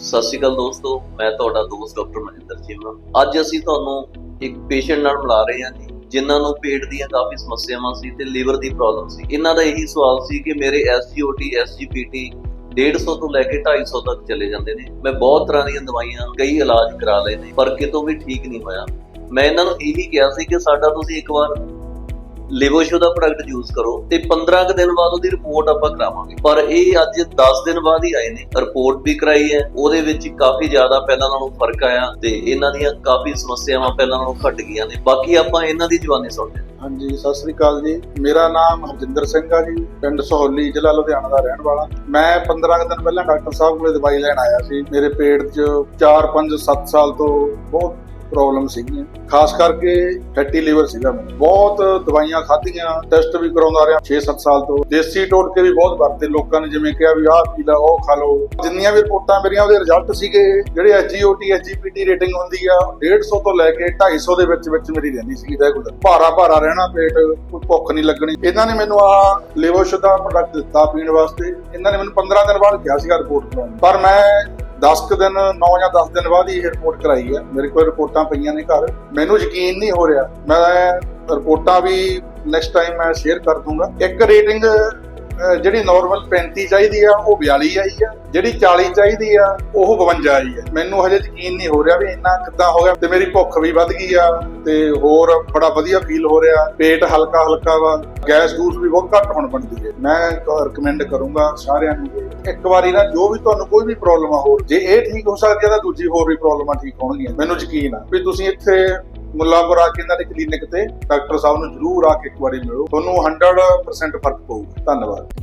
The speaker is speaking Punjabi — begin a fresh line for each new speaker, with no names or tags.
ਸਤਿ ਸ਼੍ਰੀ ਅਕਾਲ ਦੋਸਤੋ, ਮੈਂ ਤੁਹਾਡਾ ਦੋਸਤ ਡਾਕਟਰ ਮਨਿੰਦਰ ਚੀਮਾ ਅੱਜ ਅਸੀਂ ਤੁਹਾਨੂੰ ਇੱਕ ਪੇਸ਼ੈਂਟ ਨਾਲ ਮਿਲਾ ਰਹੇ ਹਾਂ ਜੀ, ਜਿਨ੍ਹਾਂ ਨੂੰ ਪੇਟ ਦੀਆਂ ਕਾਫੀ ਸਮੱਸਿਆਵਾਂ ਸੀ ਤੇ ਲੀਵਰ ਦੀ ਪ੍ਰੋਬਲਮ ਸੀ। ਇਹਨਾਂ ਦਾ ਇਹੀ ਸਵਾਲ ਸੀ ਕਿ ਮੇਰੇ SGOT SGPT 150 ਤੋਂ ਲੈ ਕੇ 250 ਤੱਕ ਚਲੇ ਜਾਂਦੇ ਨੇ। ਮੈਂ ਬਹੁਤ ਤਰ੍ਹਾਂ ਦੀਆਂ ਦਵਾਈਆਂ, ਕਈ ਇਲਾਜ ਕਰਾ ਲਏ ਨੇ, ਪਰ ਕਿਤੋਂ ਵੀ ਠੀਕ ਨਹੀਂ ਹੋਇਆ। ਮੈਂ ਇਹਨਾਂ ਨੂੰ ਇਹੀ ਕਿਹਾ ਸੀ ਕਿ ਸਾਡਾ ਤੁਸੀਂ ਇੱਕ ਵਾਰ ਲਿਵੋਸ਼ੋ ਦਾ ਪ੍ਰੋਡਕਟ ਯੂਜ਼ ਕਰੋ ਤੇ 15 ਕੁ ਦਿਨ ਬਾਅਦ ਉਹਦੀ ਰਿਪੋਰਟ ਆਪਾਂ ਕਰਾਵਾਂਗੇ। ਪਰ ਇਹ ਅੱਜ 10 ਦਿਨ ਬਾਅਦ ਹੀ ਆਏ ਨੇ। ਰਿਪੋਰਟ ਵੀ ਕਰਾਈ ਹੈ। ਉਹਦੇ ਵਿੱਚ ਕਾਫੀ ਜ਼ਿਆਦਾ ਪਹਿਲਾਂ ਨਾਲੋਂ ਫ਼ਰਕ ਆਇਆ ਤੇ ਇਹਨਾਂ ਦੀਆਂ ਕਾਫੀ ਸਮੱਸਿਆਵਾਂ ਪਹਿਲਾਂ ਨਾਲੋਂ ਘਟ ਗਈਆਂ ਨੇ। ਬਾਕੀ ਆਪਾਂ ਇਹਨਾਂ ਦੀ ਜਵਾਨੀ ਸੁਣਦੇ ਹਾਂ।
ਹਾਂਜੀ, ਸਤਿ ਸ੍ਰੀ ਅਕਾਲ ਜੀ। ਮੇਰਾ ਨਾਮ ਹਰਜਿੰਦਰ ਸਿੰਘ ਆ ਜੀ। ਪਿੰਡ ਸਹੌਲੀ, ਜ਼ਿਲ੍ਹਾ ਲੁਧਿਆਣਾ ਦਾ ਰਹਿਣ ਵਾਲਾ। ਮੈਂ 15 ਕੁ ਦਿਨ ਪਹਿਲਾਂ ਡਾਕਟਰ ਸਾਹਿਬ ਕੋਲੇ ਦਵਾਈ ਲੈਣ ਆਇਆ ਸੀ। ਮੇਰੇ ਪੇਟ 'ਚ 4 5 7 ਸਾਲ ਤੋਂ ਬਹੁਤ ਪ੍ਰੋਬਲਮ ਸੀਗੀਆਂ। ਖਾਸ ਕਰਕੇ ਫੈਟੀ ਲੀਵਰ ਸੀਗਾ ਮੈਨੂੰ ਬਹੁਤ ਦਵਾਈਆਂ ਖਾਧੀਆਂ ਟੈਸਟ ਵੀ ਕਰਾਉਂਦਾ ਰਿਹਾ 6-7 ਸਾਲ ਤੋਂ। ਦੇਸੀ ਟੋਟਕੇ ਵੀ ਬਹੁਤ ਵਰਤੇ ਲੋਕਾਂ ਨੇ, ਜਿਵੇਂ ਕਿਹਾ ਵੀ ਆਹ ਪੀ ਲਾ, ਉਹ ਖਾ ਲਓ। ਜਿੰਨੀਆਂ ਵੀ ਰਿਪੋਰਟਾਂ ਮੇਰੀਆਂ, ਉਹਦੇ ਰਿਜ਼ਲਟ ਸੀਗੇ, ਜਿਹੜੇ ਐਸਜੀਓਟੀ ਐਸਜੀਪੀਟੀ ਰੇਟਿੰਗ ਹੁੰਦੀ ਆ 150 ਤੋਂ ਲੈ ਕੇ 250 ਦੇ ਵਿੱਚ ਵਿੱਚ ਮੇਰੀ ਰਹਿੰਦੀ ਸੀਗੀ ਰੈਗੂਲਰ ਭਾਰਾ ਭਾਰਾ ਰਹਿਣਾ ਪੇਟ, ਕੋਈ ਭੁੱਖ ਨਹੀਂ ਲੱਗਣੀ। ਇਹਨਾਂ ਨੇ ਮੈਨੂੰ ਆ ਲਿਵੋਸ਼ ਦਾ ਪ੍ਰੋਡਕਟ ਦਿੱਤਾ ਪੀਣ ਵਾਸਤੇ। ਇਹਨਾਂ ਨੇ ਮੈਨੂੰ 15 ਦਿਨ ਬਾਅਦ ਕਿਹਾ ਸੀਗਾ ਰਿਪੋਰਟ ਕਰਾਉਣ ਪਰ ਮੈਂ 10 ਕੁ ਦਿਨ 9 ਜਾਂ 10 ਦਿਨ ਬਾਅਦ ਹੀ ਇਹ ਰਿਪੋਰਟ ਕਰਾਈ ਹੈ। ਮੇਰੇ ਕੋਲ ਰਿਪੋਰਟਾਂ ਪਈਆਂ ਨੇ ਘਰ। ਮੈਨੂੰ ਯਕੀਨ ਨਹੀਂ ਹੋ ਰਿਹਾ। ਮੈਂ ਰਿਪੋਰਟਾਂ ਵੀ ਨੈਕਸਟ ਟਾਈਮ ਮੈਂ ਸ਼ੇਅਰ ਕਰ ਦੂੰਗਾ। ਇੱਕ ਰੇਟਿੰਗ ਜਿਹੜੀ ਨਾਰਮਲ 35 ਚਾਹੀਦੀ ਆ, ਉਹ 42 ਆਈ ਆ। ਜਿਹੜੀ 40 ਚਾਹੀਦੀ ਆ, ਉਹ 52 ਆਈ ਆ। ਮੈਨੂੰ ਹਜੇ ਯਕੀਨ ਨਹੀਂ ਹੋ ਰਿਹਾ ਵੀ ਇੰਨਾ ਕਿੱਦਾਂ ਹੋ ਗਿਆ। ਤੇ ਮੇਰੀ ਭੁੱਖ ਵੀ ਵੱਧ ਗਈ ਆ ਤੇ ਹੋਰ ਬੜਾ ਵਧੀਆ ਫੀਲ ਹੋ ਰਿਹਾ। ਪੇਟ ਹਲਕਾ ਹਲਕਾ ਵਾ। ਗੈਸ ਗੂਸ ਵੀ ਬਹੁਤ ਘੱਟ ਹੁਣ ਬਣਦੀ ਹੈ। ਮੈਂ ਰეკਮੈਂਡ ਕਰੂੰਗਾ ਸਾਰਿਆਂ ਨੂੰ ਇੱਕ ਵਾਰੀ ਨਾ ਜੋ ਵੀ ਤੁਹਾਨੂੰ ਕੋਈ ਵੀ ਪ੍ਰੋਬਲਮ ਆ ਹੋਰ, ਜੇ ਇਹ ਠੀਕ ਹੋ ਸਕਦੀ ਆ ਤਾਂ ਦੂਜੀ ਹੋਰ ਵੀ ਪ੍ਰੋਬਲਮਾਂ ਠੀਕ ਹੋਣਗੀਆਂ। ਮੈਨੂੰ ਯਕੀਨ ਆ ਵੀ ਤੁਸੀਂ ਇੱਥੇ ਮੁੱਲਾਂਪੁਰ ਆ ਕੇ ਇਹਨਾਂ ਦੇ ਕਲੀਨਿਕ ਤੇ ਡਾਕਟਰ ਸਾਹਿਬ ਨੂੰ ਜ਼ਰੂਰ ਆ ਕੇ ਇੱਕ ਵਾਰੀ ਮਿਲੋ। ਤੁਹਾਨੂੰ 100% ਫ਼ਰਕ ਪਊਗਾ। ਧੰਨਵਾਦ।